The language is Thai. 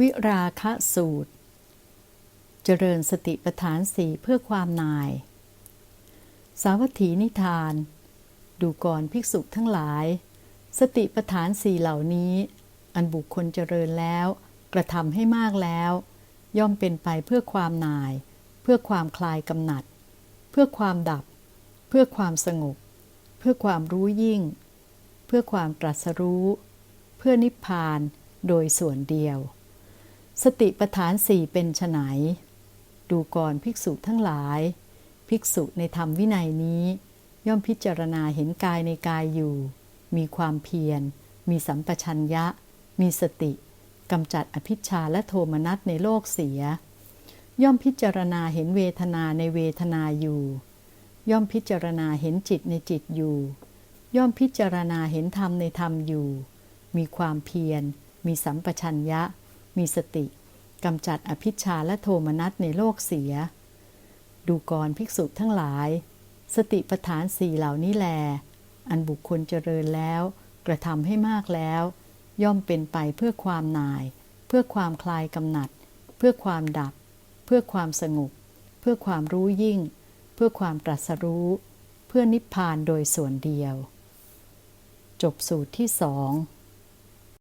วิราคะสูตร เจริญสติปัฏฐานสี่เพื่อความนาย สาวัตถีนิทาน ดูก่อนภิกษุทั้งหลาย สติปัฏฐานสี่เหล่านี้ อันบุคคลเจริญแล้ว กระทำให้มากแล้ว ย่อมเป็นไปเพื่อความนาย เพื่อความคลายกำหนัด เพื่อความดับ เพื่อความสงบ เพื่อความรู้ยิ่ง เพื่อความตรัสรู้ เพื่อนิพพานโดยส่วนเดียว สติปัฏฐานสี่เป็นไฉนดูก่อนภิกษุทั้งหลาย ภิกษุในธรรมวินัยนี้ ย่อมพิจารณาเห็นกายในกายอยู่ มีความเพียร มีสัมปชัญญะ มีสติกำจัดอภิชาและโทมนัสในโลกเสีย ย่อมพิจารณาเห็นเวทนาในเวทนาอยู่ ย่อมพิจารณาเห็นจิตในจิตอยู่ ย่อมพิจารณาเห็นธรรมในธรรมอยู่ มีความเพียร มีสัมปชัญญะ มีสติกำจัดอภิชาและโทมนัสในโลกเสีย ดูกรภิกษุทั้งหลาย สติปฐานสี่เหล่านี้แล อันบุคคลเจริญแล้ว กระทำให้มากแล้ว ย่อมเป็นไปเพื่อความนาย เพื่อความคลายกำหนัด เพื่อความดับ เพื่อความสงบ เพื่อความรู้ยิ่ง เพื่อความตรัสรู้ เพื่อนิพพานโดยส่วนเดียว จบสูตรที่สอง